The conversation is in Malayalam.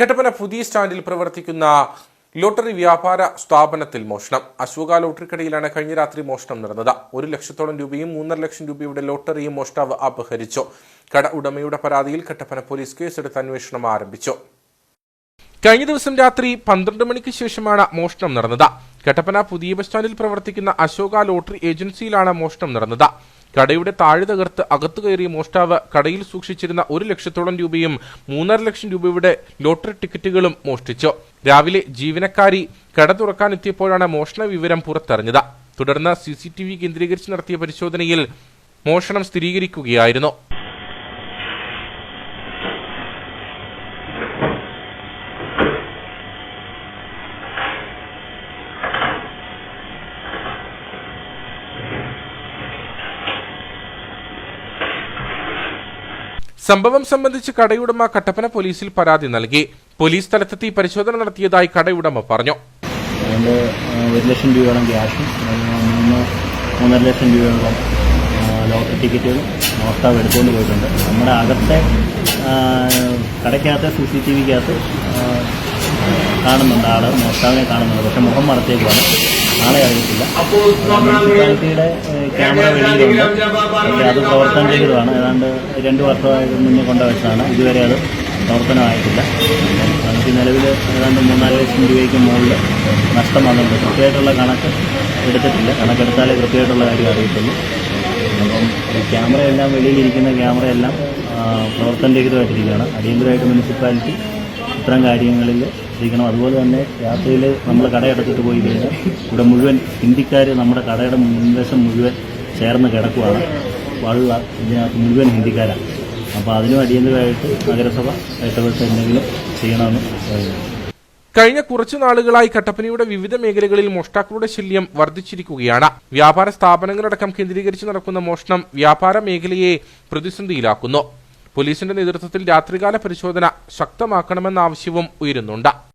കട്ടപ്പന പുതിയ സ്റ്റാൻഡിൽ പ്രവർത്തിക്കുന്ന ലോട്ടറി വ്യാപാര സ്ഥാപനത്തിൽ മോഷണം. അശോക ലോട്ടറി കടയിലാണ് കഴിഞ്ഞ രാത്രി മോഷണം നടന്നത്. ഒരു ലക്ഷത്തോളം രൂപയും മൂന്നര ലക്ഷം രൂപയുടെ ലോട്ടറിയും മോഷ്ടാവ് അപഹരിച്ചു. കട ഉടമയുടെ പരാതിയിൽ കട്ടപ്പന പോലീസ് കേസെടുത്ത് അന്വേഷണം ആരംഭിച്ചു. കഴിഞ്ഞ ദിവസം രാത്രി പന്ത്രണ്ട് മണിക്ക് ശേഷമാണ് മോഷണം നടന്നത്. കട്ടപ്പന പുതിയ ബസ് സ്റ്റാൻഡിൽ പ്രവർത്തിക്കുന്ന അശോക ലോട്ടറി ഏജൻസിയിലാണ് മോഷണം നടന്നത്. കടയുടെ താഴെ തകർത്ത് അകത്തു കയറിയ മോഷ്ടാവ് കടയിൽ സൂക്ഷിച്ചിരുന്ന ഒരു ലക്ഷത്തോളം രൂപയും മൂന്നര ലക്ഷം രൂപയുടെ ലോട്ടറി ടിക്കറ്റുകളും മോഷ്ടിച്ചു. രാവിലെ ജീവനക്കാരി കട തുറക്കാനെത്തിയപ്പോഴാണ് മോഷണ വിവരം പുറത്തറിഞ്ഞത്. തുടർന്ന് സി കേന്ദ്രീകരിച്ച് നടത്തിയ പരിശോധനയിൽ മോഷണം സ്ഥിരീകരിക്കുകയായിരുന്നു. സംഭവം സംബന്ധിച്ച് കടയുടമ കട്ടപ്പന പോലീസിൽ പരാതി നൽകി. പോലീസ് സ്ഥലത്തെത്തി പരിശോധന നടത്തിയതായി കടയുടമ പറഞ്ഞു. അതുകൊണ്ട് ഒരു ലക്ഷം രൂപയോളം ക്യാഷും മൂന്ന് മൂന്നര ലക്ഷം രൂപയോളം ലോട്ടറി ടിക്കറ്റുകളും മോഷ്ടാവ് എടുത്തുകൊണ്ട് പോയിട്ടുണ്ട്. നമ്മുടെ അകത്തെ കടയ്ക്കകത്തെ സി സി ടി വിക്കകത്ത് കാണുന്നുണ്ട് ആൾ മോഷ്ടാവിനെ കാണുന്നുണ്ട്. പക്ഷെ മുഖം മറച്ചേക്കുവാണ് ആളെ അറിയത്തില്ല. മുനിസിപ്പാലിറ്റിയുടെ ക്യാമറ വെളിയിലുണ്ട്. അത് ചെയ്തതാണ്. ഏതാണ്ട് രണ്ട് വർഷമായിട്ട് മുന്നേ കൊണ്ടുവച്ചതാണ് ഇതുവരെ അത് പ്രവർത്തനമായിട്ടില്ല. നമുക്ക് നിലവിൽ ഏതാണ്ട് മൂന്നാൽ ലക്ഷം രൂപയ്ക്ക് മുകളിൽ നഷ്ടം വന്നിട്ടുണ്ട്. കൃത്യമായിട്ടുള്ള കണക്ക് എടുത്തിട്ടില്ല. കണക്കെടുത്താലേ കൃത്യമായിട്ടുള്ള കാര്യം അറിയത്തുള്ളൂ. അപ്പം ഈ ക്യാമറയെല്ലാം വെളിയിലിരിക്കുന്ന ക്യാമറയെല്ലാം പ്രവർത്തനരഹിതമായിട്ടിരിക്കുകയാണ് അടിയന്തരമായിട്ട് മുനിസിപ്പാലിറ്റി ഇത്തരം കാര്യങ്ങളിൽ ശ്രദ്ധിക്കണം അതുപോലെ തന്നെ രാത്രിയിൽ നമ്മൾ കടയടച്ചിട്ട് പോയി കഴിഞ്ഞാൽ ഇവിടെ മുഴുവൻ ഹിന്ദിക്കാർ നമ്മുടെ കടയുടെ മുൻവശം മുഴുവൻ ചേർന്ന് കിടക്കുവാണ്. വള്ള ഇതിനകത്ത് മുഴുവൻ ഹിന്ദിക്കാരാണ്. അപ്പോൾ അതിനും അടിയന്തരമായിട്ട് നഗരസഭ ഇടപെട്ട് എന്തെങ്കിലും ചെയ്യണമെന്ന് പറയുന്നു. കഴിഞ്ഞ കുറച്ചു നാളുകളായി കട്ടപ്പനയുടെ വിവിധ മേഖലകളിൽ മോഷ്ടാക്കളുടെ ശല്യം വർദ്ധിച്ചിരിക്കുകയാണ്. വ്യാപാര സ്ഥാപനങ്ങളടക്കം കേന്ദ്രീകരിച്ച് നടക്കുന്ന മോഷണം വ്യാപാര മേഖലയെ പ്രതിസന്ധിയിലാക്കുന്നു. പോലീസിന്റെ നേതൃത്വത്തിൽ രാത്രികാല പരിശോധന ശക്തമാക്കണമെന്ന ആവശ്യവും ഉയരുന്നുണ്ട്